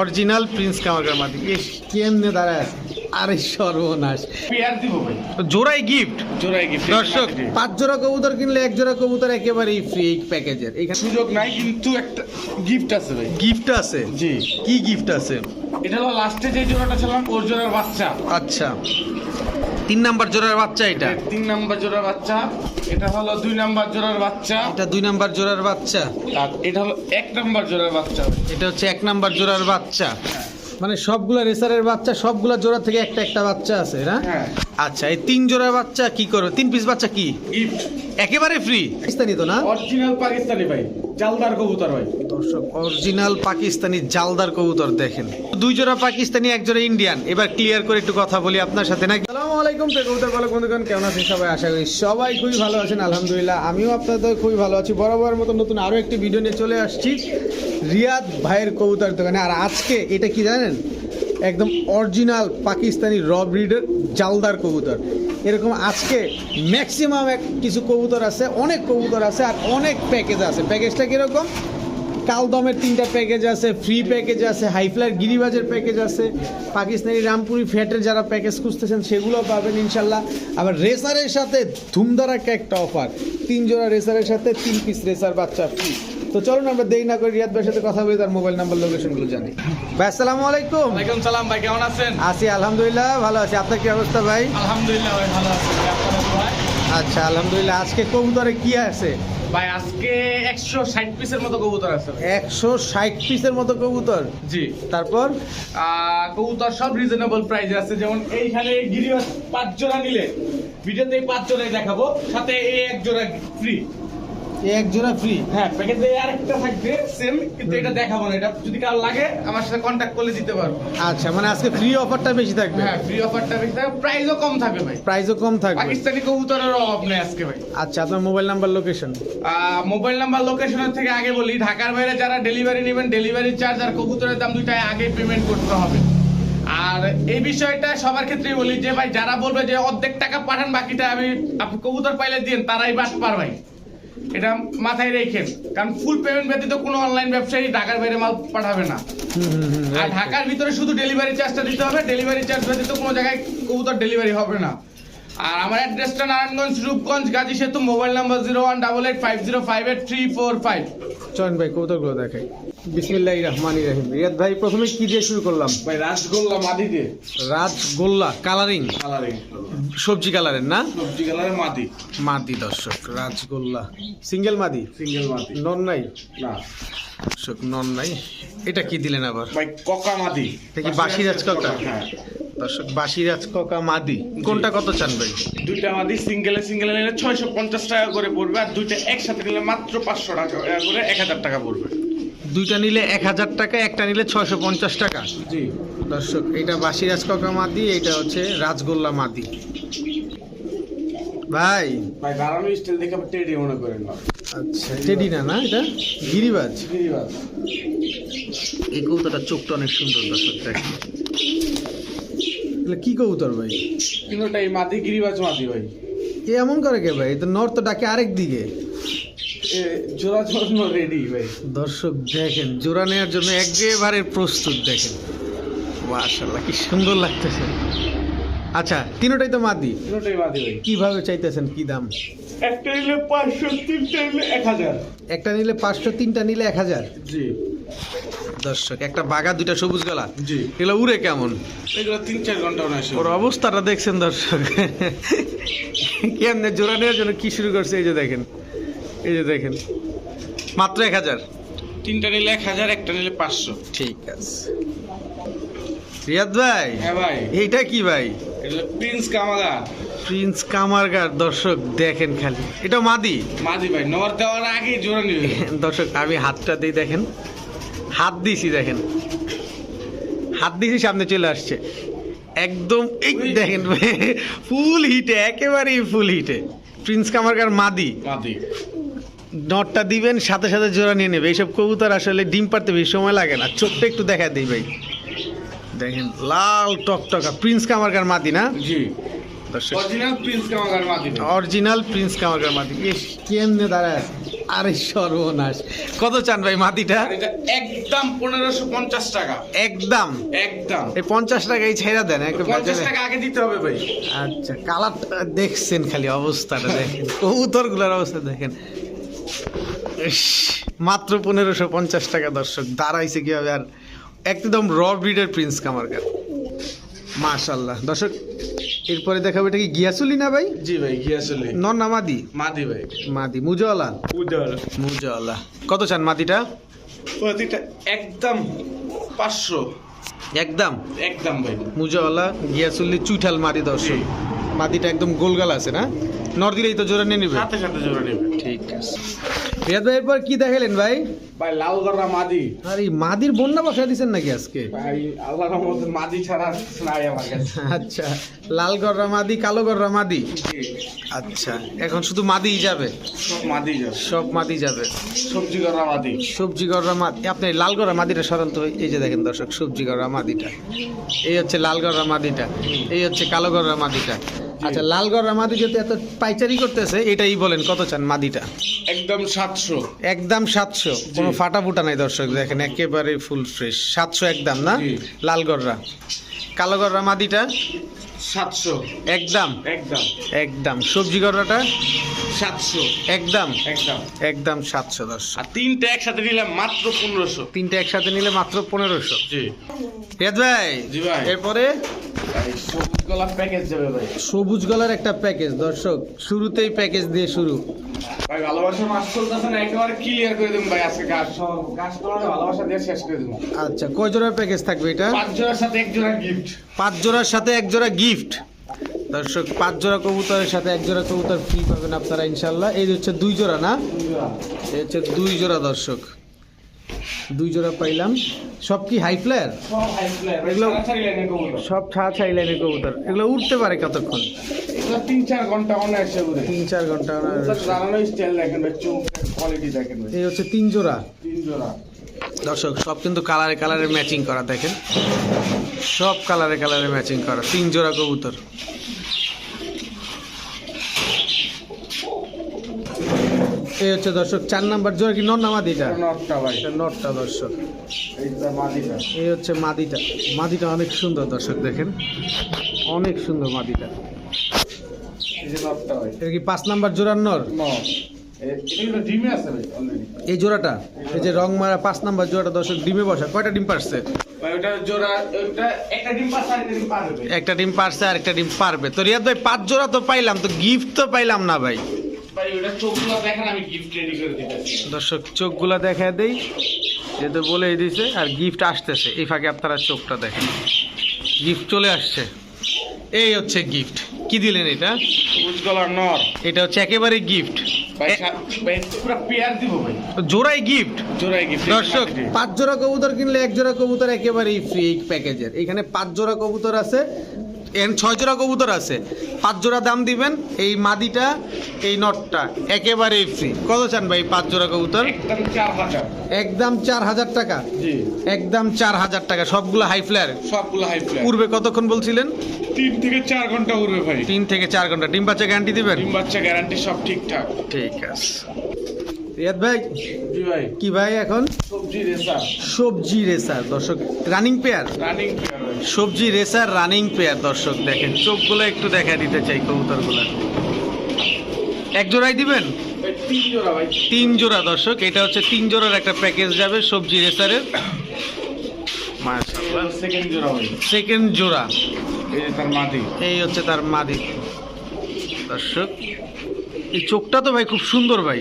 Original Prince কামারকার মাদি কেমনে দাঁড়ায় আছে? আরে সর্বনাশ। পেয়ার দিব ভাই। জোড়াই গিফট জোড়াই গিফট দর্শক পাঁচ জোড়া কবুতর কিনলে এক জোড়া কবুতর একেবারেই ফ্রি এই প্যাকেজের এখানে সুযোগ নাই কিন্তু একটা গিফট আছে ভাই। গিফট আছে? জি। কি গিফট আছে? এটা হলো লাস্টে যে জোড়াটা ছিলাম ওর জোড়ার বাচ্চা। আচ্ছা। তিন নাম্বার জোড়ার বাচ্চা এটা? তিন নাম্বার জোড়ার বাচ্চা এটা হলো দুই নাম্বার জোড়ার বাচ্চা। এটা দুই নাম্বার জোড়ার বাচ্চা। আর এটা হলো এক নাম্বার জোড়ার বাচ্চা। এটা হচ্ছে এক নাম্বার জোড়ার বাচ্চা। মানে সবগুলা রেসারের বাচ্চা সবগুলা জোড়া থেকে একটা একটা বাচ্চা আছে না? হ্যাঁ। আচ্ছা এই তিন জোড়া বাচ্চা কি করবে? তিন পিস বাচ্চা কি? একেবারে ফ্রি পাকিস্তানি তো না? অরিজিনাল পাকিস্তানি ভাই জালদার কবুতর ভাই। দর্শক অরিজিনাল পাকিস্তানি জালদার কবুতর দেখেন। দুই জোড়া পাকিস্তানি এক জোড়া ইন্ডিয়ান এবার ক্লিয়ার করে একটু কথা বলি আপনার সাথে নাকি? আসসালামু আলাইকুম তো কবুতর পালক বন্ধুগণ, কেমন আছেন সবাই? আশা করি সবাই খুবই ভালো আছেন, আলহামদুলিল্লাহ। আমিও আপনাদের খুবই ভালো আছি। বরাবর মতো নতুন আরও একটি ভিডিও নিয়ে চলে আসছি রিয়াদ ভাইয়ের কবুতর দোকানে। আর আজকে এটা কি জানেন? একদম অরিজিনাল পাকিস্তানি র ব্রিডের জালদার কবুতর। এরকম আজকে ম্যাক্সিমাম এক কিছু কবুতর আছে, অনেক কবুতর আছে আর অনেক প্যাকেজ আছে। প্যাকেজটা কীরকম? কালদমের তিনটা প্যাকেজ আছে ফ্রি প্যাকেজ আছে হাইফ্লার গিরিবাজের প্যাকেজ আছে পাকিস্তানি রামপুরি ফ্যাটের যারা প্যাকেজ খুঁজতেছেন সেগুলো পাবেন ইনশাল্লাহ। আবার রেসারের সাথে ধুমধারাক্কা একটা অফার তিন জোড়া রেসারের সাথে তিন পিস রেসার বাচ্চা ফ্রি তো চলুন আমরা দেরি না করে রিয়াদ ভাইয়ের সাথে কথা বলি তার মোবাইল নাম্বার লোকেশনগুলো জানি। ভাই আসসালামু আলাইকুম। ওয়ালাইকুম সালাম ভাই কেমন আছেন? আছি আলহামদুলিল্লাহ ভালো আছি। আপনার কি অবস্থা ভাই? আলহামদুলিল্লাহ ভাই ভালো আছি আচ্ছা আলহামদুলিল্লাহ। আজকে কবুতরে কি আছে? ভাই আজকে একশো ষাট পিসের মতো কবুতর আছে ভাই। একশো ষাট পিসের মতো কবুতর? জি। তারপর? কবুতর সব রিজনেবল প্রাইসে আছে। যেমন এইখানে গিরিবাস পাঁচ জোড়া নিলে ভিডিওতে এই পাঁচ জোড়াই দেখাবো। সাথে এই এক জোড়া ফ্রি এক জোড়া ফ্রি হ্যাঁ প্যাকেজে আরেকটা থাকবে সেম কিন্তু এটা দেখাবো না। এটা যদি কারও লাগে আমার সাথে কন্ট্যাক্ট করলে দিতে পারব। আচ্ছা মানে আজকে ফ্রি অফারটা বেশি থাকবে? হ্যাঁ ফ্রি অফারটা বেশি থাকবে। প্রাইসও কম থাকবে ভাই। প্রাইসও কম থাকবে। পাকিস্তানি কবুতরের অভাব নেই আজকে ভাই। আচ্ছা আপনার mobile number location mobile number লোকেশনের থেকে আগে বলি ঢাকার বাইরে যারা ডেলিভারি নেবেন ডেলিভারি চার্জ আর কবুতরের দাম দুইটাই আগে পেমেন্ট করতে হবে। আর এই বিষয়টা সবার ক্ষেত্রেই বলি যে ভাই যারা বলবে যে অর্ধেক টাকা পাঠান বাকিটা আমি আপনি কবুতর পাইলে দিন তারাই বাট পার ভাই। এটা মাথায় রেখেন কারণ ফুল পেমেন্ট ব্যতীত কোনো অনলাইন ব্যবসায়ী ঢাকার বাইরে মাল পাঠাবে না। আর ঢাকার ভিতরে শুধু ডেলিভারি চার্জটা দিতে হবে ডেলিভারি চার্জ ব্যতীত কোনো জায়গায় কবুতর ডেলিভারি হবে না। আর আমার অ্যাড্রেসটা Narayanganj Rupganj Gazi Setu mobile number zero one double eight five zero five eight three four five Chayan ভাই কবুতরগুলো দেখাই। বিসমিল্লাহ রহমানি রহিম। রিয়াদ ভাই প্রথমে কি দিয়ে শুরু করলাম? ভাই রাসগোল্লা মাদি দিয়ে। রাজগোল্লা কালারিং? কালারিং সবজি কালারের না? সবজি কালারের মাদি মাদি দর্শক রাজগোল্লা সিঙ্গেল মাদি সিঙ্গেল মাদি নন নাই? না। দর্শক নন নাই। এটা কি দিলেন আবার? ভাই ককা মাদি এটা কি বাসিরাজ ককা? হ্যাঁ। দর্শক বাসিরাজ ককা মাদি কোনটা কত চান ভাই? দুইটা মাদি সিঙ্গেলে সিঙ্গেলে নিলে ছয়শো পঞ্চাশ টাকা করে পড়বে আর দুইটা একসাথে নিলে মাত্র পাঁচশো টাকা করে এক হাজার টাকা পড়বে। দুইটা নিলে এক হাজার টাকা একটা নিলে ছয়শো পঞ্চাশ টাকা। জি দর্শক এটা বাসিরাজ ককা মাদি এটা হচ্ছে রাজগোল্লা মাদি। ভাই। ভাই দাঁড়ানো স্টাইল দেখে টেডি মনে করেন আচ্ছা টেডি না না এটা? গিরিবাজ। গিরিবাজ। এই কবুতরটা চোখটা অনেক সুন্দর দর্শক দেখেন। কি কবুতর ভাই? তিনোটাই মাদি গিরিবাজ মাদি ভাই। এ এমন করে কে ভাই? তো নর্থ ডাকে আরেক দিকে। জোড়া জন্য রেডি ভাই। দর্শক দেখেন জোড়া নেওয়ার জন্য একেবারে প্রস্তুত দেখেন। মাশাল্লাহ কি সুন্দর লাগতেছে। আচ্ছা তিনোটাই তো মাদি। তিনোটাই মাদি ভাই। কীভাবে চাইতেছেন কি দাম? একটা নিলে পাঁচশো তিনটা নিলে এক হাজার। একটা নিলে পাঁচশো তিনটা নিলে এক হাজার? জি। দর্শক একটা বাগা দুইটা সবুজ গলা। জি। এগুলো উড়ে কেমন? এগুলো তিন চার ঘণ্টা অনায়াসে ওর অবস্থাটা দেখছেন দর্শক। কেমনে জোড়া নেওয়ার জন্য কি শুরু করছে এই যে দেখেন। এই যে দেখেন। মাত্র এক হাজার। তিনটা নিলে এক হাজার একটা নিলে পাঁচশো। ঠিক আছে। রিয়াদ ভাই হ্যাঁ ভাই। এইটা কি ভাই? প্রিন্স কামাগা প্রিন্স কামারগার দর্শক দেখেন খালি। এটা মাদি? মাদি ভাই নর দেওয়ার আগে জোড়া নিবে। দর্শক আমি হাতটা দিই দেখেন। হাত দিয়েছি দেখেন। হাত দিয়েছি সামনে চলে আসছে। একদম এই দেখেন ফুল হিটে একেবারেই ফুল হিটে। প্রিন্স কামারগার মাদি। মাদি। নটটা দিবেন সাথে সাথে জোড়া নিয়ে নেবে। এইসব কবুতর আসলে ডিম পারতে বেশি সময় লাগে না। ছোট্ট একটু দেখা দিই ভাই। দেখেন লাল টকটকা। প্রিন্স কামারকার মাদি না? জি। অরিজিনাল প্রিন্স কামাগার মাদি। কেমনে দাঁড়ায় আরে সর্বনাশ। কত চান ভাই মাটিটা একদম পনেরোশো পঞ্চাশ টাকা। একদম? একদম। এই পঞ্চাশ টাকাই ছেড়ে দেন একটু পঞ্চাশ টাকা আগে দিতে হবে ভাই। আচ্ছা কালারটা দেখছেন খালি অবস্থাটা দেখেন। কবুতরগুলার অবস্থা দেখেন। মাত্র পনেরোশো পঞ্চাশ টাকা দর্শক। দাঁড়াইছে কীভাবে আর? একদম র ব্রিডের প্রিন্স কামারকার মাশাল্লাহ দর্শক এরপরে দেখাবো এটা কি গিয়াসুলি না ভাই? জি ভাই গিয়াসলি। নন না মাদি? মাদি ভাই। মাদি মুজওয়ালা? উজ্জ্বল মুজওয়ালা। কত চান মাদিটা? প্রতিটা একদম পাঁচশো। একদম? একদম ভাই। মুজওয়ালা গিয়াসুল্লি চুইঠাল মাদি দর্শক। মাদিটা একদম গোলগাল আছে না? নর দিলেই তো জোরে নিয়ে নিবে। সাথে সাথে জোড়া নেবে। ঠিক আছে। রিয়াদ ভাই এরপর কি দেখালেন ভাই? ভাই লাল গররা মাদি। আর এই মাদির বন্যা বসায় দিচ্ছেন নাকি আজকে? ভাই আল্লাহর রহমতে মাদি ছাড়া নাই আমার কাছে। আচ্ছা লাল গররা মাদি কালো গররা মাদি? জি, আচ্ছা এখন শুধু মাদিই যাবে? সব মাদি যাবে। সব মাদি যাবে। সবজি গররা মাদি। সবজি গররা মাদি আপনি লাল গররা মাদিটা সরান তো এই যে দেখেন দর্শক সবজি গররা মাদিটা। এই হচ্ছে লাল গররা মাদিটা। এই হচ্ছে কালো গররা মাদিটা। আচ্ছা লালগড় গররা মাদি যদি এত পাইচারি করতেছে এটাই বলেন কত চান মাদিটা? একদম সাতশো। একদম সাতশো। কোনো ফাটা ফুটা নাই দর্শক দেখেন একেবারে ফুল ফ্রেশ সাতশো একদম না? লালগড়রা। লাল গররা কালো গররা মাদিটা? সাতশো। একদম। একদম। একদম। সবজি গররাটা সাতশো। একদম। একদম। একদম সাতশো দর্শক আর তিনটে একসাথে নিলাম মাত্র পনেরোশো। তিনটে একসাথে নিলে মাত্র পনেরোশো। জি। ভাই জি ভাই। এরপরে? সবুজ গলা প্যাকেজ যাবে ভাই। সবুজ গলার একটা প্যাকেজ দর্শক শুরুতেই প্যাকেজ দিয়ে শুরু। ভাই ভালোবাসা মাছ চলতেছে না একেবারে ক্লিয়ার করে দেবো ভাই আজকে গাছ ভালোবাসা দিয়ে শেষ করে দেবো। আচ্ছা কয় জোড়ার প্যাকেজ থাকবে এটা? পাঁচ জোড়ার সাথে এক জোড়া গিফট পাঁচ জোড়ার সাথে এক জোড়া গিফট দর্শক পাঁচ জোড়া কবুতরের সাথে এক জোড়া কবুতর ফ্রি পাবেন আপনারা ইনশাল্লাহ এই হচ্ছে দুই জোড়া না? এই হচ্ছে দুই জোড়া দর্শক। দুই জোড়া পাইলাম। সব কি হাই ফ্লেয়ার সব এগুলো- সব ছাড়া ছাই লাইনের কবুতর। এগুলো উঠতে পারে কতক্ষণ? তিন চার ঘণ্টা অনায়াসে তিন চার ঘণ্টা দেখেন এই হচ্ছে তিন জোড়া। তিন জোড়া। দর্শক সব কিন্তু কালারে কালারে ম্যাচিং করা দেখেন। সব কালারে কালারে ম্যাচিং করা তিন জোড়া কবুতর। এই হচ্ছে দর্শক চার নাম্বার জোড়া কি নর না মাদিটা? নটটা ভাই। নটটা দর্শক। এই হচ্ছে মাদিটা। মাদিটা অনেক সুন্দর দর্শক দেখেন। অনেক সুন্দর মাদিটা। এটা কি পাঁচ নাম্বার জোড়ার নর। এই জোড়াটা এই যে রং মারা পাঁচ নাম্বার জোড়াটা দর্শক ডিমে বসা। কয়টা ডিম পারছে? একটা ডিম পারছে আর একটা ডিম পারবে। তো রিয়াদ ভাই পাঁচ জোড়া তো পাইলাম তো গিফট তো পাইলাম না ভাই। দর্শক চোখগুলা দেখা দেই। যেহেতু বলেই দিছে আর গিফট আসতেছে এই ফাঁকে আপনারা চোখটা দেখেন। গিফট চলে আসছে। এই হচ্ছে গিফট কি দিলেন এটা? নর। এটা হচ্ছে একেবারে গিফট জোড়াই গিফট জোড়াই গিফট দর্শক পাঁচ জোড়া কবুতর কিনলে এক জোড়া কবুতর একেবারেই ফ্রি এই প্যাকেজের এখানে পাঁচ জোড়া কবুতর আছে। এন ছয় জোড়া কবুতর আছে। পাঁচ জোড়া দাম দিবেন এই মাদিটা এই নটটা একেবারেই ফ্রি কত চান ভাই পাঁচ জোড়া কবুতর? একদম চার হাজার। টাকা? একদম চার হাজার টাকা সবগুলো হাই ফ্লেয়ার সবগুলো হাই ফ্লেয়ার পূর্বে কতক্ষণ বলছিলেন? তিন থেকে চার ঘণ্টা উড়বে ভাই। তিন থেকে চার ঘণ্টা। ডিম বাচ্চা গ্যারান্টি দিবেন? ডিম বাচ্চা গ্যারান্টি সব ঠিকঠাক। ঠিক আছে। রিয়াদ ভাই? জি ভাই। কি ভাই এখন? সবজি রেসার। সবজি রেসার দর্শক রানিং পেয়ার রানিং পেয়ার সবজি রেসার রানিং পেয়ার দর্শক দেখেন। চোখগুলো একটু দেখা দিতে চাই কবুতরগুলো। এক জোড়াই দিবেন? তিন জোড়া দর্শক। এটা হচ্ছে তিন জোড়ার একটা প্যাকেজ যাবে সবজি রেসারের। সেকেন্ড জোড়া এই তার মাটি এই হচ্ছে তার মাদি। দর্শক এই চোখটা তো ভাই খুব সুন্দর ভাই।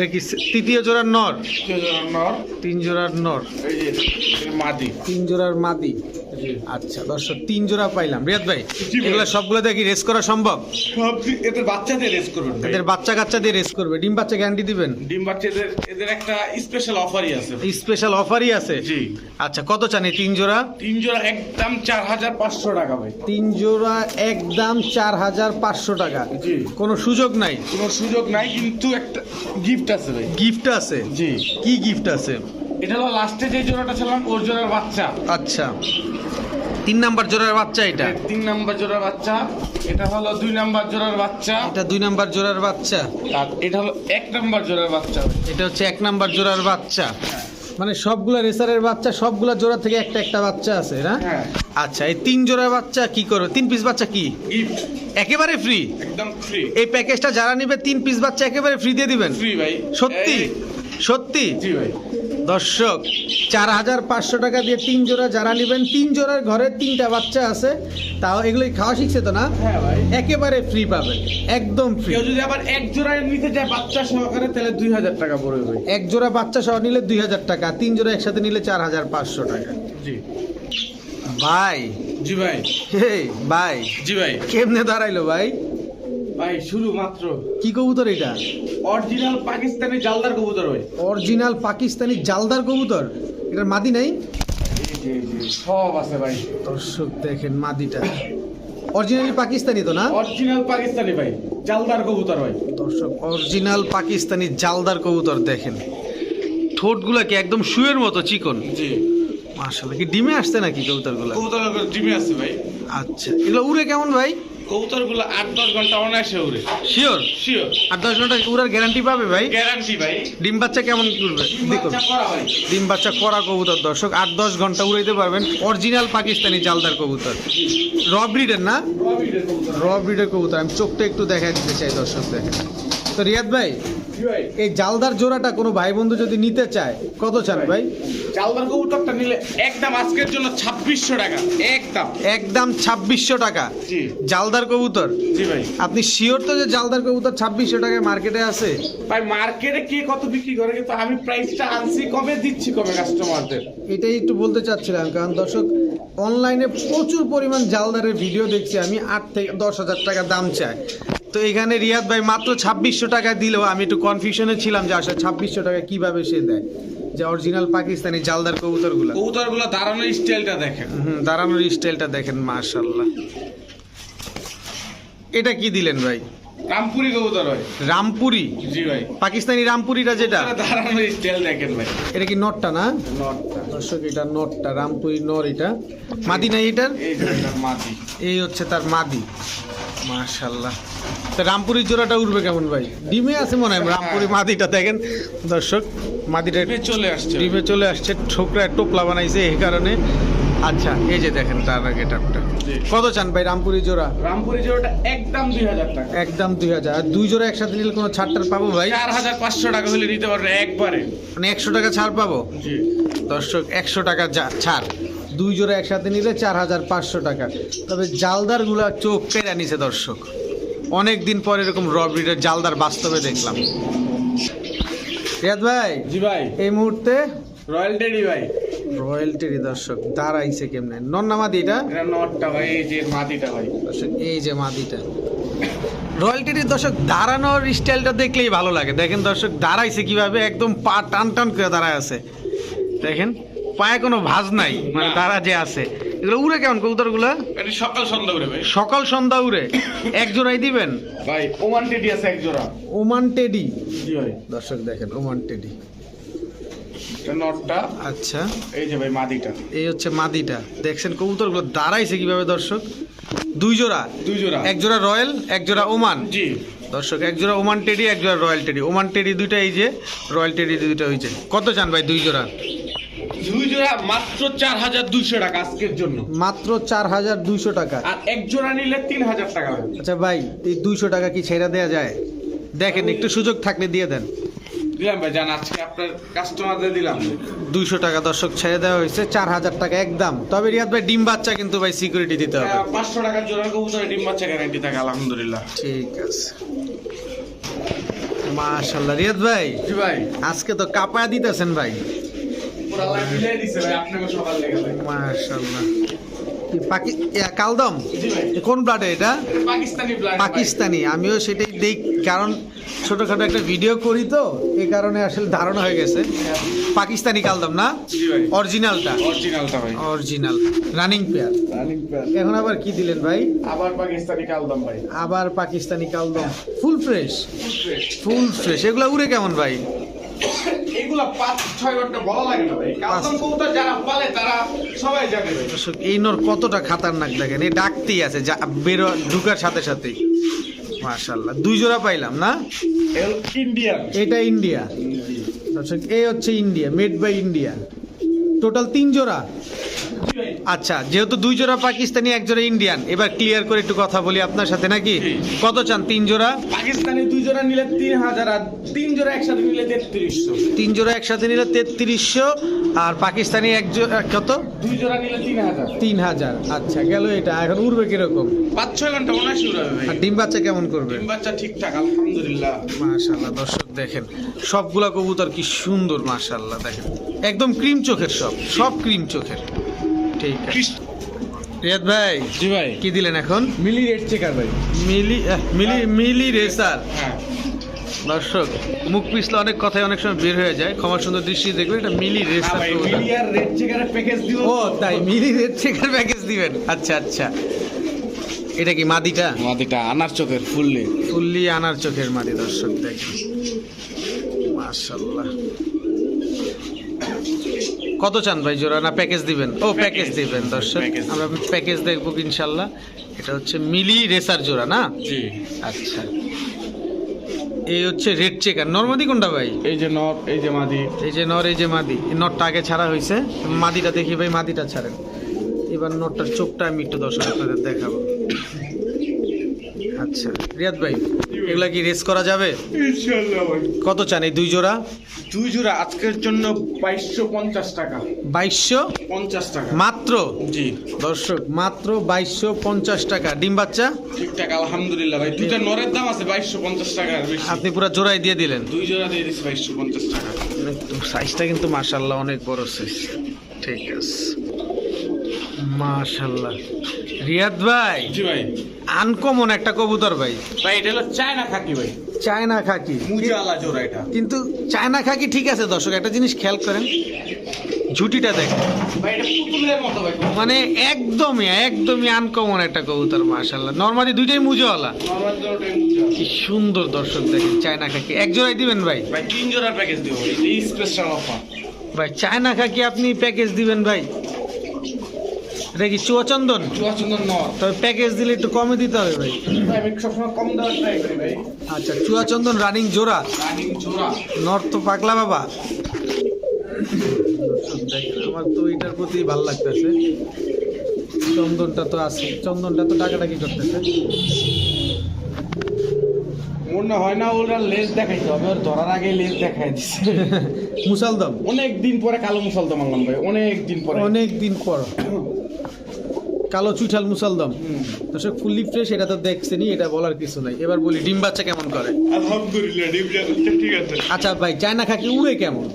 দেখি তৃতীয় জোড়ার নর? তৃতীয় জোড়ার নর। তিন জোড়ার নর। এই যে মাদি। তিন জোড়ার মাদি। আচ্ছা দর্শক তিন জোড়া পাইলাম। রিয়াদ ভাই এগুলো সবগুলো দেখি রেস করা সম্ভব? সব এদের বাচ্চাদের রেস করবেন এদের বাচ্চা কাচ্চা দিয়ে রেস করবে। ডিম বাচ্চা গ্যারান্টি দিবেন? ডিম বাচ্চাদের এদের একটা স্পেশাল অফারই আছে স্পেশাল অফারই আছে? জি। আচ্ছা কত চান এই তিন জোড়া? তিন জোড়া একদম চার হাজার পাঁচশো টাকা ভাই। তিন জোড়া একদম চার হাজার পাঁচশো টাকা। জি। কোনো সুযোগ নাই? কোনো সুযোগ নাই কিন্তু একটা গিফট আছে ভাই। গিফট আছে? জি। কি গিফট আছে? এটা হলো লাস্টে যে জোড়াটা ছিলাম ওর জোড়ার বাচ্চা। আচ্ছা। তিন নাম্বার জোড়ার বাচ্চা এটা? তিন নাম্বার জোড়ার বাচ্চা। এটা হলো দুই নাম্বার জোড়ার বাচ্চা। এটা দুই নাম্বার জোড়ার বাচ্চা? আর এটা হলো এক নাম্বার জোড়ার বাচ্চা। এটা হচ্ছে এক নাম্বার জোড়ার বাচ্চা। মানে সবগুলা রেসারের বাচ্চা সবগুলা জোড়া থেকে একটা একটা বাচ্চা আছে না? হ্যাঁ। আচ্ছা এই তিন জোড়ার বাচ্চা কি করবে তিন পিস বাচ্চা কি? একেবারে ফ্রি একদম ফ্রি এই প্যাকেজটা যারা নিবে তিন পিস বাচ্চা একেবারে ফ্রি দিয়ে দিবেন? ফ্রি ভাই। সত্যি? সত্যি? জি ভাই। দর্শক চার হাজার পাঁচশো টাকা দিয়ে তিন জোড়া যারা নেবেন তিন জোড়ার ঘরে তিনটা বাচ্চা আছে তাও এগুলোই খাওয়া শিখছে তো না? হ্যাঁ একেবারে ফ্রি পাবেন একদম ফ্রি যদি আবার এক জোড়ায় নিতে যায় বাচ্চা সহকারে তাহলে দুই হাজার টাকা পড়বে এক জোড়া বাচ্চা সহ নিলে দুই হাজার টাকা তিন জোড়া একসাথে নিলে চার হাজার পাঁচশো টাকা। জি। ভাই। জি ভাই। হে ভাই। জি ভাই। কেমনে দাঁড়াইলো ভাই? ভাই শুরু মাত্র কি কবুতর এটা? অরিজিনাল পাকিস্তানি জালদার কবুতর ভাই। অরিজিনাল পাকিস্তানি জালদার কবুতর? এটার মাদি নাই? সব আছে ভাই। দর্শক দেখেন মাদিটা। অরিজিনালি পাকিস্তানি তো না? অরিজিনাল পাকিস্তানি ভাই জালদার কবুতর ভাই। দর্শক অরিজিনাল পাকিস্তানি জালদার কবুতর দেখেন। ঠোঁটগুলা কি একদম শুয়ের মতো চিকন? জি। মাশাআল্লাহ কি ডিমে আসছে নাকি কবুতরগুলো? কবুতর জিমে আছে ভাই। আচ্ছা এগুলো উড়ে কেমন ভাই? কবুতরগুলো আট দশ ঘণ্টা অনায়াসে উড়ে। শিওর শিওর আট দশ ঘণ্টা উড়ার গ্যারান্টি পাবে ভাই? গ্যারান্টি ভাই। ডিম বাচ্চা কেমন উড়বে? ডিম বাচ্চা করা কবুতর দর্শক আট দশ ঘণ্টা উড়াইতে পারবেন। অরিজিনাল পাকিস্তানি জালদার কবুতর। র ব্রিডের না? রব র ব্রিডের কবুতর। আমি চোখটা একটু দেখা দিতে চাই দর্শক দেখেন তো রিয়াদ ভাই এই জালদার জোড়াটা কোনো ভাই বন্ধু যদি নিতে চায় কত চান ভাই। জালদার কবুতরটা নিলে একদম আজকের জন্য ছাব্বিশশো টাকা একদম। একদম ছাব্বিশশো টাকা। জালদার কবুতর? জি ভাই। আপনি শিওর তো যে জালদার কবুতর ছাব্বিশশো টাকায় মার্কেটে আছে? ভাই মার্কেটে কে কত বিক্রি করে কিন্তু আমি প্রাইসটা আনছি কমে দিচ্ছি কমে কাস্টমারদের এটাই একটু বলতে চাচ্ছিলাম কারণ দর্শক অনলাইনে প্রচুর পরিমাণ জালদারের ভিডিও দেখছি আমি আট থেকে দশ হাজার টাকা দাম চাই। তো এখানে রিয়াদ ভাই মাত্র ছাব্বিশশো টাকা দিলেও আমি একটু কনফিউশনে ছিলাম যে আসলে ছাব্বিশশো টাকা কীভাবে সে দেয়? যে অরিজিনাল পাকিস্তানি জালদার কবুতরগুলো। কবুতরগুলো দাঁড়ানোর স্টাইলটা দেখেন। হুম দাঁড়ানোর স্টাইলটা দেখেন মার্শাল্লাহ এটা কি দিলেন ভাই? রামপুরি কবুতর ভাই। রামপুরি? জি ভাই। পাকিস্তানি রামপুরিটা যেটা? দাঁড়ানোর স্টাইল দেখেন ভাই। এটা কি নটটা না? নটটা। দর্শক এটা নটটা রামপুরি নর এটা। মাদি নাই এটার এটা এই হচ্ছে তার মাদি। মাশাল্লাহ তা রামপুরি জোড়াটা উঠবে কেমন ভাই? ডিমে আছে মনে হয় রামপুরি মাদিটা দেখেন। দর্শক মাদিটা চলে আসছে। ডিমে চলে আসছে ছোকরা টোপলা বানাইছে এই কারণে। আচ্ছা এই যে দেখেন তার আগে টাপটা কত চান ভাই রামপুরি জোড়া? রামপুরি জোড়াটা একদম দুই হাজার টাকা। একদম দুই হাজার। আর দুই জোড়া একসাথে নিলে কোনো ছাড়টার পাবো ভাই? চার হাজার পাঁচশো টাকা হলে নিতে পারবে একবারে। মানে একশো টাকা ছাড় পাবো? দর্শক একশো টাকা ছাড়। দুই জোড়া একসাথে নিলে চার হাজার পাঁচশো টাকা। তবে জালদারগুলা চোখ কেড়ে নিছে দর্শক। অনেক দিন পর এরকম রবিডের জালদার বাস্তবে দেখলাম। রিয়াদ ভাই জি ভাই। এই মুহূর্তে রয়্যাল টেডি ভাই। রয়্যালটির দর্শক দাঁড়াইছে কেমনে? নন্নামাদি এটা? এটা নটটা ভাই এই যে মাটিটা ভাই। দর্শক এই যে মাদিটা। রয়্যালটির দর্শক দাঁড়ানোর স্টাইলটা দেখলেই ভালো লাগে। দেখেন দর্শক দাঁড়াইছে কীভাবে একদম পা টান টান করে দাঁড়ায় আছে। দেখেন পায়ে কোনো ভাঁজ নাই মানে। দাঁড়া যে আছে। এগুলো উড়ে কেমন কবুতরগুলো? সকাল সন্ধ্যা উড়ে ভাই। সকাল সন্ধ্যা উড়ে। এক জোড়াই দিবেন? ভাই ওমান টেডি আছে এক জোড়া। Oman teddy? দর্শক দেখেন ওমান টেডি। নটটা। আচ্ছা। এই যে ভাই মাদিটা। এই হচ্ছে মাদিটা। দেখছেন কবুতরগুলো দাঁড়াইছে কীভাবে দর্শক? দুই জোড়া। দুই জোড়া। এক জোড়া রয়্যাল এক জোড়া ওমান। জি। দর্শক এক জোড়া ওমান টেডি এক জোড়া রয়্যাল টেডি। ওমান টেডি দুইটা এই যে রয়্যাল টেডি দুইটা হয়েছে কত চান ভাই দুই জোড়া? মাত্র চার হাজার দুইশো টাকা আজকের জন্য। মাত্র চার হাজার দুইশো টাকা। আর এক জোড়া নিলে তিন হাজার টাকা আচ্ছা ভাই এই দুইশো টাকা কি ছেড়ে দেওয়া যায়? দেখেন একটু সুযোগ থাকলে দিয়ে দেন। দিলাম ভাই জান আজকে আপনার কাস্টমারদের দিলাম। দুইশো টাকা দর্শক ছেড়ে দেওয়া হয়েছে চার হাজার টাকা একদম। তবে রিয়াদ ভাই ডিম বাচ্চা কিন্তু ভাই সিকিউরিটি দিতে হবে। পাঁচশো টাকার জোড়া কবুতর ডিম বাচ্চা গ্যারান্টি থাকে আলহামদুলিল্লাহ। ঠিক আছে। মাশাল্লাহ রিয়াদ ভাই জি ভাই। আজকে তো কাপায়া দিতেছেন ভাই। কি পাকি কালদম? কোন ব্লাডে এটা? পাকিস্তানি আমিও সেটাই দেখ কারণ ছোটখাটো একটা ভিডিও করি তো এই কারণে আসলে ধারণা হয়ে গেছে। পাকিস্তানি কালদম না? অরিজিনালটা অরিজিনাল রানিং পেয়ার এখন আবার কি দিলেন ভাই? আবার পাকিস্তানি কালদম ভাই। আবার Pakistani কালদম। Full fresh full fresh full fresh এগুলো উড়ে কেমন ভাই? এগুলা পাঁচ ছয় ঘণ্টা বলা লাগে না ভাই। কালদম কবুতর যারা পালে তারা সবাই জানে দর্শক এই নর কতটা খাতারনাক দেখেন? এই ডাকতেই আছে যা বেরো ঢুকার সাথে সাথেই। মাশাল্লাহ দুই জোড়া পাইলাম না? ইন্ডিয়া। এটা ইন্ডিয়া। দর্শক এই হচ্ছে India made by India total তিন জোড়া। আচ্ছা যেহেতু দুই জোড়া পাকিস্তানি এক জোড়া ইন্ডিয়ান এবার ক্লিয়ার করে একটু কথা বলি আপনার সাথে নাকি? কত চান তিন জোড়া? পাকিস্তানি দুই জোড়া নিলে তিন হাজার আর তিন জোড়া একসাথে নিলে তেত্রিশশো। তিন জোড়া একসাথে নিলে তেত্রিশশো আর পাকিস্তানি এক জোড়া কত? দুই জোড়া নিলে তিন হাজার। তিন হাজার আচ্ছা গেল এটা এখন উড়বে কীরকম? পাঁচ ছয় ঘণ্টা শুরু হবে ভাই। আর ডিম বাচ্চা কেমন করবে? ডিম বাচ্চা ঠিকঠাক আলহামদুলিল্লাহ। মাশাল্লাহ দর্শক দেখেন সবগুলা কবুতর কি সুন্দর মাশাল্লাহ দেখেন। একদম ক্রিম চোখের সব সব ক্রিম চোখের। ঠিক রিয়াদ ভাই জি ভাই। কি দিলেন এখন? মিলি রেড চেকার ভাই। Mealy mealy mealy racer. হ্যাঁ। দর্শক মুখ পিছলে অনেক কথাই অনেক সময় বের হয়ে যায়। ক্ষমা সুন্দর দৃষ্টি দেখবেন এটা মিলি হ্যাঁ রেসার ভাই মিলি রেড চেকারের প্যাকেজ দিব ও তাই মিলি রেড চেকার প্যাকেজ দিবেন। আচ্ছা আচ্ছা। এটা কি মাদিটা? মাদিটা আনার চোখের ফুললি। ফুললি আনার চোখের মাদি দর্শক দেখেন। মাশাল্লাহ কত চান ভাই জোড়া? না প্যাকেজ দিবেন? ও প্যাকেজ দিবেন দর্শক। আমরা প্যাকেজ দেখব ইনশাল্লাহ। এটা হচ্ছে মিলি রেসার জোড়া না? জি। আচ্ছা। এই হচ্ছে রেড চেকার। নর্মাদি কোনটা ভাই? এই যে নর এই যে মাদি। এই যে নর এই যে মাদি। নটটা আগে ছাড়া হয়েছে মাদিটা দেখি ভাই মাদিটা ছাড়েন। এবার নটটার চোখটা আমি একটু দর্শক আপনাদের দেখাবো। আচ্ছা রিয়াদ ভাই এগুলা কি রেস করা যাবে? ইনশাআল্লাহ ভাই। কত চান এই দুই জোড়া? দুই জোড়া আজকের জন্য বাইশশো পঞ্চাশ টাকা। বাইশশো? পঞ্চাশ টাকা। মাত্র? জি। দর্শক মাত্র বাইশশো পঞ্চাশ টাকা। ডিম বাচ্চা? ঠিকঠাক আলহামদুলিল্লাহ ভাই। দুইটা নরের দাম আছে বাইশশো পঞ্চাশ টাকা আপনি পুরো জোড়াই দিয়ে দিলেন। দুই জোড়া দিয়ে দিচ্ছি বাইশশো পঞ্চাশ টাকা। সাইজটা কিন্তু মাশাল্লাহ অনেক বড় সাইজ ঠিক আছে। মাশাল্লাহ রিয়াদ ভাই জি ভাই। আনকমন একটা কবুতর ভাই। ভাই এটা হলো চায়না খাকি ভাই। চায়না খাকি। মুজালা জোড়া এটা। কিন্তু চায়না খাকি ঠিক আছে দর্শক একটা জিনিস খেয়াল করেন ঝুটিটা দেখ ভাই এটা পুতুলের মতো ভাই মানে একদমই একদমই আনকমন একটা কবুতর মাশাল্লাহ নর্মালি দুইটাই মুজোওয়ালা কি সুন্দর দর্শক দেখেন চায়না খাকি। এক জোড়াই দিবেন ভাই? ভাই তিন জোড়ার প্যাকেজ দিব ভাই এই স্পেশাল অফার ভাই চায়না খাকি আপনি প্যাকেজ দিবেন ভাই? এটা কি চুয়াচন্দন চুয়াচন্দন নর। তবে প্যাকেজ দিলে একটু কমে দিতে হবে ভাই। আমি সবসময় কম দেওয়ার ট্রাই করি ভাই। আচ্ছা চুয়াচন্দন রানিং জোড়া? রানিং জোড়া। নর্থ তো পাগলা বাবা। আমার তো এটার প্রতি ভালো লাগতেছে। চন্দনটা তো আছে। চন্দনটা তো টাকাটাকি করতেছে। মনে হয় না ওরা লেজ দেখাইতে হবে। ওর ধরার আগে লেজ দেখাই দিচ্ছে মুসালদম? অনেক দিন পরে কালো মুসলতে মানলাম ভাই অনেক দিন পরে। অনেক দিন পর। কালো চুইঠাল মুসালদম। দর্শক ফুললি ফ্রেশ এটা তো দেখছেনি এটা বলার কিছু নাই। এবার বলি ডিম বাচ্চা কেমন করে? আলহামদুলিল্লাহ ডিম বাচ্চা ঠিক আছে। আচ্ছা ভাই চায়না খাকি উড়ে কেমন?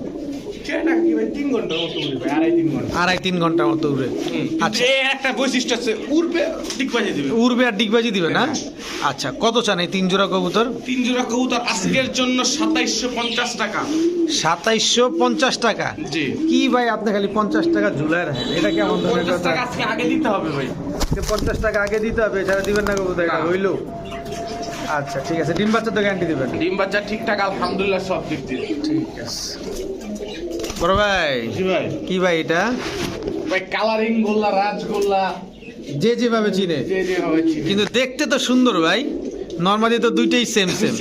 আড়াই তিন ঘণ্টা। ঘণ্টার মতো উড়ে। আচ্ছা। একটা বৈশিষ্ট্য আছে উড়বে ঠিক বাজে দিবে। উড়বে আর ডিগবাজি দিবে না? আচ্ছা কত চান এই তিন জোড়া কবুতর? তিন জোড়া কবুতর আজকের জন্য সাতাইশশো পঞ্চাশ টাকা। সাতাইশশো পঞ্চাশ টাকা? জি। কি ভাই আপনি খালি পঞ্চাশ টাকা ঝুলাই রাখেন? এটা কেমন পঞ্চাশ টাকা আজকে আগে দিতে হবে ভাই। পঞ্চাশ টাকা আগে দিতে হবে এছাড়া দিবেন না কবুতর হইল। আচ্ছা ঠিক আছে ডিম বাচ্চা তো গ্যারান্টি দিবেন। ডিম বাচ্চা ঠিকঠাক আলহামদুলিল্লাহ সব দিক দিয়ে। ঠিক আছে। বড় ভাই। কি ভাই এটা? ভাই কালারিং গোল্লা রাজগোল্লা যে যেভাবে চিনে। কিন্তু দেখতে তো সুন্দর ভাই। নর্মালি তো দুইটাই সেম সেম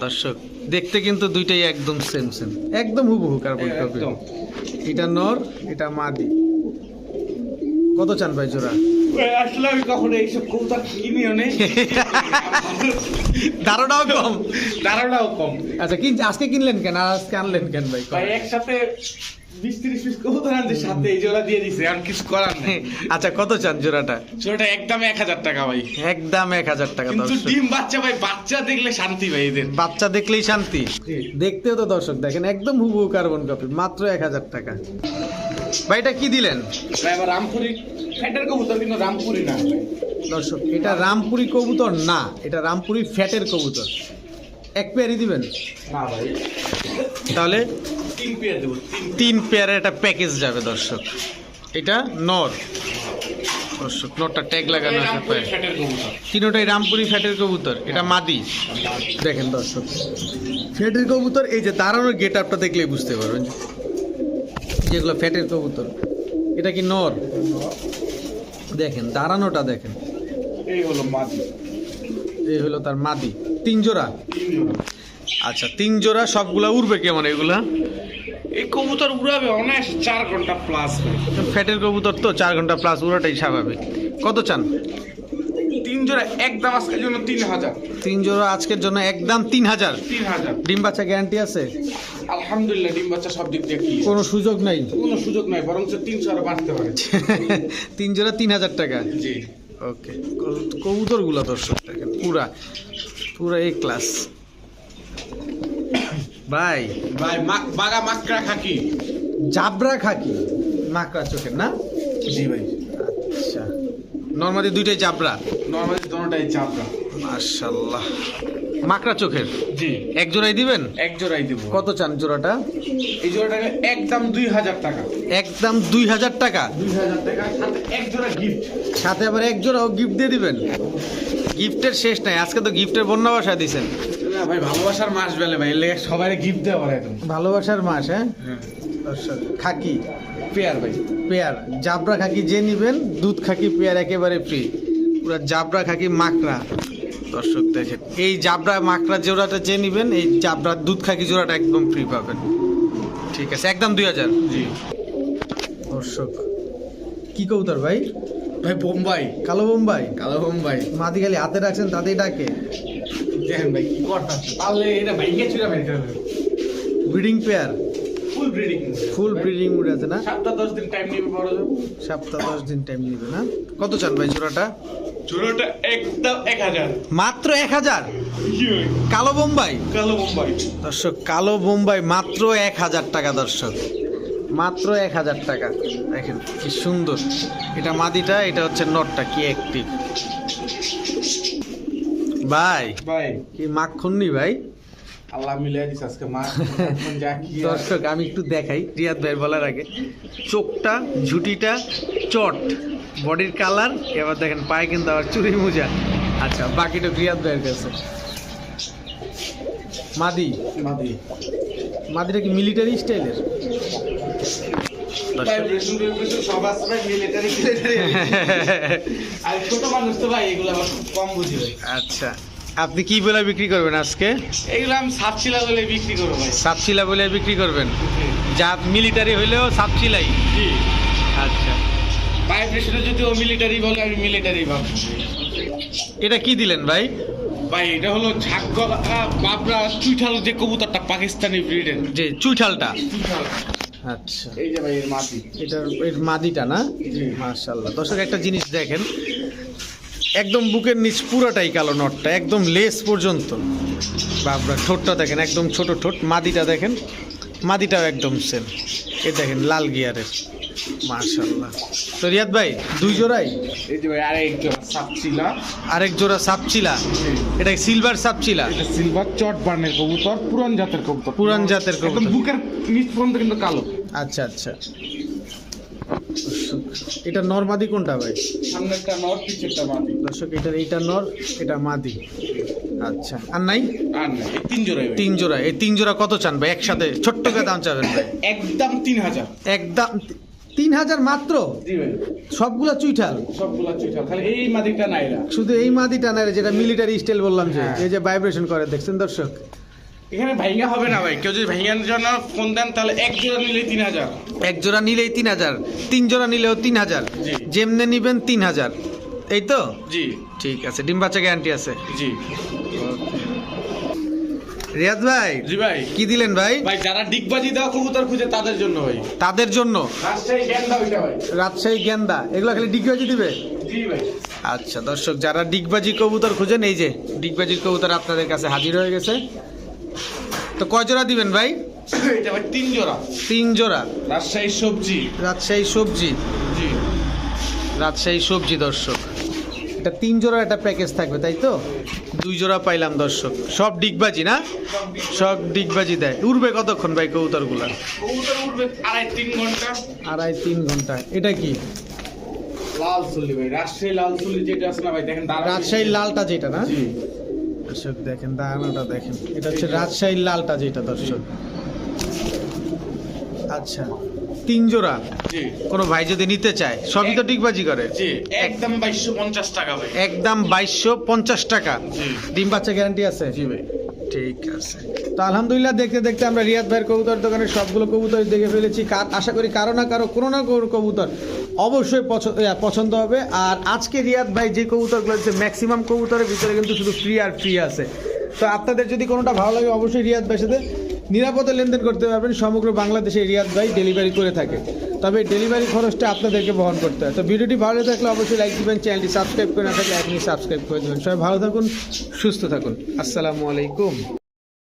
দর্শক দেখতে কিন্তু দুইটাই একদম সেম সেম একদম হুবহু কার্বন একদম। এটা নর এটা মাদি। কত চান ভাই জোড়া? আসলে আমি কখনো এইসব কবুতর কিনিও নেই। দারোটাও কম। দাঁড়াটাও কম। আচ্ছা কিন আজকে কিনলেন কেন? আর আজকে আনলেন কেন ভাই? ভাই একসাথে বিশ তিরিশ পিস কবুতর আনছে সাথে এই জোড়া দিয়ে দিছে আর কিছু করার নেই। আচ্ছা কত চান জোড়াটা? জোড়াটা একদম এক হাজার টাকা ভাই। একদম এক হাজার টাকা কিন্তু ডিম বাচ্চা ভাই বাচ্চা দেখলে শান্তি ভাই এদের। বাচ্চা দেখলেই শান্তি। দেখতেও তো দর্শক দেখেন একদম হুবহু কার্বন কপি মাত্র এক হাজার টাকা। ভাই এটা কি দিলেন? রামপুরি। ফ্যাটের কবুতর কিন্তু রামপুরি না। দর্শক এটা রামপুরি কবুতর না এটা রামপুরি ফ্যাটের কবুতর। এক পেয়ারই দিবেন? না ভাই। তাহলে তিন পেয়ার দেবো তিন পেয়ারের একটা প্যাকেজ যাবে দর্শক। এটা নর। দর্শক নরটা ট্যাগ লাগানো আছে পায়ে। তিনোটাই রামপুরি ফ্যাটের কবুতর এটা মাদি। দেখেন দর্শক। ফ্যাটের কবুতর এই যে দাঁড়ানোর গেট আপটা দেখলেই বুঝতে পারবেন। যেগুলো ফ্যাটের কবুতর এটা কি নর? দেখেন দাঁড়ানোটা দেখেন। এই হলো মাদি। এই হলো তার মাদি। তিন জোড়া? আচ্ছা তিন জোড়া সবগুলা উড়বে কেমন এগুলা? এই কবুতর উড়াবে অনেক চার ঘণ্টা প্লাস ফ্যাটের কবুতর তো চার ঘণ্টা প্লাস উড়াটাই স্বাভাবিক। কত চান? তিন জোড়া একদম আজকের জন্য তিন হাজার। তিন জোড়া আজকের জন্য একদম তিন হাজার। তিন হাজার। ডিম বাচ্চা গ্যারান্টি আছে? আলহামদুলিল্লাহ ডিম বাচ্চা সব দিক দিয়ে। কোনো সুযোগ নাই। কোনো সুযোগ নাই বরং তিনশো আরও বাড়তে পারে। তিন জোড়া তিন হাজার টাকা? জি। ওকে কবুতরগুলো দর্শক দেখেন পুরা পুরা এই ক্লাস ভাই। ভাই মাক বাগা মাকড়া খাকি। জাবরা খাকি? মাকড়া চোখের না? জি ভাই। আচ্ছা। নর্মালি দুইটাই চাপড়া নর্মালি দোনোটাই চাপড়া মাশাল্লাহ মাকড়া চোখের? জি। এক জোড়াই দিবেন? এক জোড়াই দেবো। কত চান জোড়াটা? এই জোড়াটা একদম দুই হাজার টাকা। একদম দুই হাজার টাকা? দুই হাজার টাকা সাথে এক জোড়া গিফট সাথে আবার এক জোড়াও গিফট দিয়ে দিবেন? গিফটের শেষ নাই আজকে তো গিফটের বন্যা বাসা দিছেন না ভাই ভালোবাসার মাস বেলে ভাই সবাই গিফট দেওয়া একদম। ভালোবাসার মাস হ্যাঁ? দর্শক খাকি। পেয়ার ভাই। পেয়ার। জাবরা খাকি যে নিবেন দুধ খাকি পেয়ার একেবারে ফ্রি পুরো জাবরা খাকি মাকড়া। দর্শক দেখেন এই জাবরা মাকড়া জোড়াটা যে নিবেন এই জাবরা দুধ খাকি জোড়াটা একদম ফ্রি পাবেন। ঠিক আছে একদম দুই হাজার। জি। দর্শক কি কবুতর ভাই? ভাই বোম্বাই। কালো বোম্বাই? কালো বোম্বাই। মাদি খালি হাতে রাখছেন তাতেই ডাকে। দেখেন ভাই কি পারলে এটা চুরা ভাই breeding pair. Full breeding full breeding উড়ে আছে না? সাতটা দশ দিন টাইম নিবে বড় সপ্তাহ দশ দিন টাইম নিবে না? কত চান ভাই জোড়াটা? জোড়াটা একদম এক হাজার। মাত্র এক হাজার? কালো বোম্বাই? কালো বোম্বাই। দর্শক কালো বোম্বাই মাত্র এক হাজার টাকা দর্শক। মাত্র এক হাজার টাকা। দেখেন কি সুন্দর। এটা মাদিটা এটা হচ্ছে নটটা কি অ্যাক্টিভ ভাই ভাই। কি মাখননি ভাই? আল্লাহ মিলিয়ে দিস আজকে মা। দর্শক আমি একটু দেখাই রিয়াদ ভাই বলার আগে। চোখটা ঝুটিটা চট বডির কালার এবার দেখেন পায়ে কিন্তু আবার চুরি মোজা। আচ্ছা বাকিটা রিয়াদ ভাইয়ের কাছে। মাদি। মাদি। মাদিটা কি মিলিটারি স্টাইলের আচ্ছা। আপনি কি বলে বিক্রি করবেন আজকে? এগুলো আমি সাতশিলা বলে বিক্রি করব ভাই। সাপচিলা বলে বিক্রি করবেন? যা মিলিটারি হইলেও সাপচিলাই জি। আচ্ছা। ভাইব্রেশনে যদি ও মিলিটারি বলে আমি মিলিটারি ভাবছি এটা কি দিলেন ভাই? ভাই এটা হলো ঝাকগলা বাবরা চুইঠাল যে কবুতরটা পাকিস্তানি ব্রিডের। যে চুইঠালটা? আচ্ছা। এই যে ভাই এর মাটি। এটার এর মাদিটা না? জি। মার্শাল্লাহ দর্শক একটা জিনিস দেখেন একদম বুকের নিচ পুরোটাই কালো নটটা একদম লেস পর্যন্ত। বাবরা ঠোঁটটা দেখেন একদম ছোট ঠোঁট মাদিটা দেখেন মাদিটাও একদম সেম এ দেখেন লাল গিয়ারের। মার্শাল্লাহ তো রিয়াদ ভাই দুই জোড়াই? আরেক জোড়া সাপচিলা। আরেক জোড়া সাপচিলা? এটা সিলভার সাপচিলা? এটা সিলভার চট বার্নের কবুতর পুরান জাতের কবুতর। পুরান জাতের কবুতর। বুকের নিচ পর্যন্ত কিন্তু কালো। আচ্ছা আচ্ছা। এটা নরমাদি কোনটা ভাই? সামনে একটা নর পিছেরটা মাটি দর্শক এটা এইটা নর এটা মাদি। আচ্ছা আর নাই? আর না এই তিন ভাই। তিন জোড়া এই তিন জোড়া কত চান ভাই? একসাথে ছোট্ট করে দাম চাবেন ভাই? একদম তিন হাজার। একদম তিন হাজার মাত্র? সবগুলা চুইঠাল? সবগুলা চুইঠাল খালি এই মাদিকটা নাইরা শুধু এই মাদিটা না যেটা মিলিটারি স্টাইল বললাম যে হ্যাঁ। এই যে ভাইব্রেশন করে দেখছেন দর্শক? এখানে ভাইঙ্গা হবে না ভাই। কেউ যদি ভাইঙ্গার জন্য ফোন দেন তাহলে এক জোড়া নিলে তিন হাজার। এক জোড়া নিলেই তিন হাজার। তিন জোড়া নিলেও তিন হাজার। যেমনে নিবেন তিন হাজার। এই তো? জি। ঠিক আছে ডিম বাচ্চা গ্যারান্টি আছে। জি। রিয়াদ ভাই জি ভাই। কি দিলেন ভাই? ভাই যারা ডিগবাজি দেওয়া কবুতর খুঁজে তাদের জন্য ভাই। তাদের জন্য? রাজশাহী গেন্দা ওইটা ভাই। রাজশাহী গেন্দা। এগুলো খালি ডিগবাজি দিবে? জি ভাই। আচ্ছা দর্শক যারা ডিগবাজি কবুতর খুঁজেন এই যে ডিগবাজির কবুতর আপনাদের কাছে হাজির হয়ে গেছে। তো কয় জোড়া দিবেন ভাই? এটা ভাই তিন জোড়া। তিন জোড়া। রাজশাহী সবজি। রাজশাহী সবজি? জি। রাজশাহী সবজি দর্শক। এটা তিন জোড়া একটা প্যাকেজ থাকবে তাই তো? দুই জোড়া পাইলাম দর্শক। সব ডিগবাজি না? সব ডিগবাজি দেয়। উড়বে কতক্ষণ ভাই কবুতরগুলা? আড়াই তিন ঘণ্টা। আড়াই তিন ঘণ্টা। এটা কি? লাল ভাই রাজশাহী লাল যেটা আছে না ভাই দেখেন দাঁড়া রাজশাহীর লালটা যেটা না? দর্শক দেখেন দানাটা দেখেন। এটা হচ্ছে রাজশাহীর লালটা যেটা দর্শক। আচ্ছা তিন জোড়া? কোনো ভাই যদি নিতে চায় সবই তো টিকবাজি করে। একদম বাইশশো পঞ্চাশ টাকা ভাই। একদম বাইশশো পঞ্চাশ টাকা। ডিম বাচ্চা গ্যারান্টি আছে? জি ভাই। ঠিক আছে। তো আলহামদুলিল্লাহ দেখতে দেখতে আমরা রিয়াদ ভাইয়ের কবুতর দোকানের সবগুলো কবুতর দেখে ফেলেছি। আশা করি কারও না কারও কোনো না কোনো কবুতর অবশ্যই পছ- পছন্দ হবে। আর আজকে রিয়াদ ভাই যে কবুতরগুলো দিচ্ছে ম্যাক্সিমাম কবুতরের ভিতরে কিন্তু শুধু ফ্রি আর ফ্রি আছে। তো আপনাদের যদি কোনোটা ভালো লাগে, অবশ্যই রিয়াদ ভাইয়ের সাথে নিরাপদে লেনদেন করতে পারবেন। সমগ্র বাংলাদেশে রিয়াদ ভাই ডেলিভারি করে থাকে। তবে ডেলিভারি খরচটা আপনাদেরকে বহন করতে হয়। তো ভিডিওটি ভালো থাকলে অবশ্যই লাইক দিবেন চ্যানেলটি সাবস্ক্রাইব করে না থাকলে এখনই সাবস্ক্রাইব করে দেবেন। সবাই ভালো থাকুন, সুস্থ থাকুন। আসসালামু আলাইকুম।